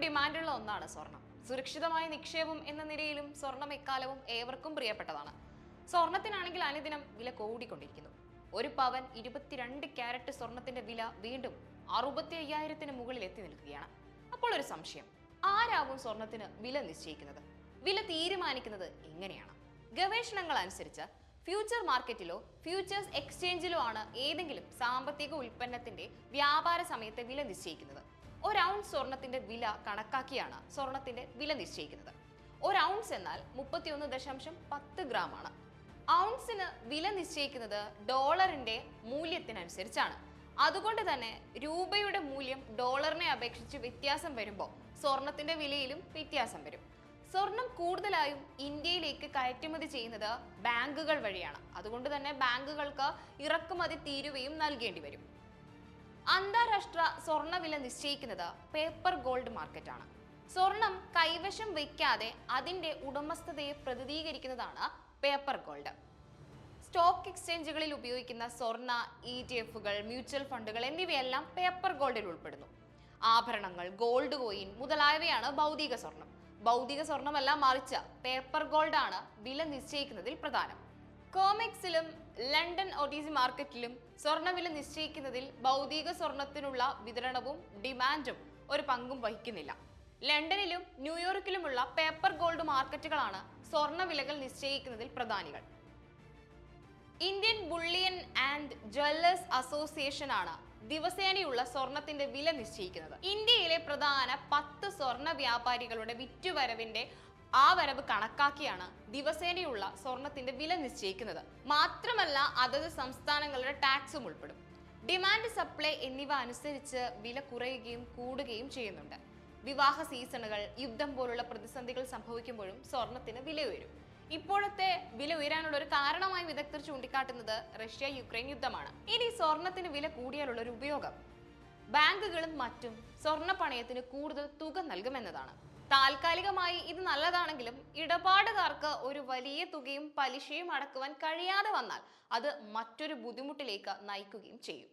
ഡിമാൻഡുള്ള ഒന്നാണ് സ്വർണം. സുരക്ഷിതമായ നിക്ഷേപം എന്ന നിലയിലും സ്വർണം എക്കാലവും ഏവർക്കും പ്രിയപ്പെട്ടതാണ്. സ്വർണത്തിനാണെങ്കിൽ അനുദിനം വില കൂടിക്കൊണ്ടിരിക്കുന്നു. ഒരു പവൻ ഇരുപത്തിരണ്ട് ക്യാരറ്റ് സ്വർണത്തിന്റെ വില വീണ്ടും അറുപത്തി അയ്യായിരത്തിന് മുകളിൽ എത്തി നിൽക്കുകയാണ്. അപ്പോൾ ഒരു സംശയം ആരാവും സ്വർണത്തിന് വില നിശ്ചയിക്കുന്നത്? വില തീരുമാനിക്കുന്നത് എങ്ങനെയാണ്? ഗവേഷണങ്ങൾ അനുസരിച്ച് ഫ്യൂച്ചർ മാർക്കറ്റിലോ ഫ്യൂച്ചേഴ്സ് എക്സ്ചേഞ്ചിലോ ആണ് ഏതെങ്കിലും സാമ്പത്തിക ഉൽപ്പന്നത്തിന്റെ വ്യാപാര സമയത്തെ വില നിശ്ചയിക്കുന്നത്. ഒരു ഔൺസ് സ്വർണത്തിന്റെ വില കണക്കാക്കിയാണ് സ്വർണത്തിന്റെ വില നിശ്ചയിക്കുന്നത്. ഒരു ഔൺസ് എന്നാൽ മുപ്പത്തിയൊന്ന് ദശാംശം പത്ത് ഗ്രാം ആണ്. ഔൺസിന് വില നിശ്ചയിക്കുന്നത് ഡോളറിന്റെ മൂല്യത്തിനനുസരിച്ചാണ്. അതുകൊണ്ട് തന്നെ രൂപയുടെ മൂല്യം ഡോളറിനെ അപേക്ഷിച്ച് വ്യത്യാസം വരുമ്പോൾ സ്വർണത്തിന്റെ വിലയിലും വ്യത്യാസം വരും. സ്വർണം കൂടുതലായും ഇന്ത്യയിലേക്ക് കയറ്റുമതി ചെയ്യുന്നത് ബാങ്കുകൾ വഴിയാണ്. അതുകൊണ്ട് തന്നെ ബാങ്കുകൾക്ക് ഇറക്കുമതി തീരുവയും നൽകേണ്ടി വരും. അന്താരാഷ്ട്ര സ്വർണവില നിശ്ചയിക്കുന്നത് പേപ്പർ ഗോൾഡ് മാർക്കറ്റാണ്. സ്വർണം കൈവശം വയ്ക്കാതെ അതിന്റെ ഉടമസ്ഥതയെ പ്രതിനിധീകരിക്കുന്നതാണ് പേപ്പർ ഗോൾഡ്. സ്റ്റോക്ക് എക്സ്ചേഞ്ചുകളിൽ ഉപയോഗിക്കുന്ന സ്വർണ ഇ ടി എഫുകൾ മ്യൂച്വൽ ഫണ്ടുകൾ എന്നിവയെല്ലാം പേപ്പർ ഗോൾഡിൽ ഉൾപ്പെടുന്നു. ആഭരണങ്ങൾ ഗോൾഡ് കോയിൻ മുതലായവയാണ് ഭൗതിക സ്വർണം. ഭൗതിക സ്വർണമല്ല മറിച്ച് പേപ്പർ ഗോൾഡാണ് വില നിശ്ചയിക്കുന്നതിൽ പ്രധാനം. കോമെക്സിലും ലണ്ടൻ ഒഡീസി മാർക്കറ്റിലും സ്വർണവില നിശ്ചയിക്കുന്നതിൽ ഭൗതിക സ്വർണത്തിനുള്ള വിതരണവും ഡിമാൻഡും ഒരു പങ്കും വഹിക്കുന്നില്ല. ലണ്ടനിലും ന്യൂയോർക്കിലുമുള്ള പേപ്പർ ഗോൾഡ് മാർക്കറ്റുകളാണ് സ്വർണവിലകൾ നിശ്ചയിക്കുന്നതിൽ പ്രധാനികൾ. Indian bullion and jewellers association ആണ് ദിവസേനയുള്ള സ്വർണത്തിന്റെ വില നിശ്ചയിക്കുന്നത്. ഇന്ത്യയിലെ പ്രധാന പത്ത് സ്വർണ വ്യാപാരികളുടെ വിറ്റുവരവിന്റെ ആ വരവ് കണക്കാക്കിയാണ് ദിവസേനയുള്ള സ്വർണത്തിന്റെ വില നിശ്ചയിക്കുന്നത്. മാത്രമല്ല അതത് സംസ്ഥാനങ്ങളുടെ ടാക്സും ഉൾപ്പെടും. ഡിമാൻഡ് സപ്ലൈ എന്നിവ അനുസരിച്ച് വില കുറയുകയും കൂടുകയും ചെയ്യുന്നുണ്ട്. വിവാഹ സീസണുകൾ യുദ്ധം പോലുള്ള പ്രതിസന്ധികൾ സംഭവിക്കുമ്പോഴും സ്വർണത്തിന് വില ഉയരും. ഇപ്പോഴത്തെ വില ഉയരാനുള്ള ഒരു കാരണമായി വിദഗ്ധർ ചൂണ്ടിക്കാട്ടുന്നത് റഷ്യ യുക്രൈൻ യുദ്ധമാണ്. ഇനി സ്വർണത്തിന് വില കൂടിയാലുള്ള ഒരു ഉപയോഗം? ബാങ്കുകളും മറ്റും സ്വർണ പണയത്തിന് കൂടുതൽ തുക നൽകുമെന്നതാണ്. താൽക്കാലികമായി ഇത് നല്ലതാണെങ്കിലും ഇടപാടുകാർക്ക് ഒരു വലിയ തുകയും പലിശയും അടക്കുവാൻ കഴിയാതെ വന്നാൽ അത് മറ്റൊരു ബുദ്ധിമുട്ടിലേക്ക് നയിക്കുകയും ചെയ്യും.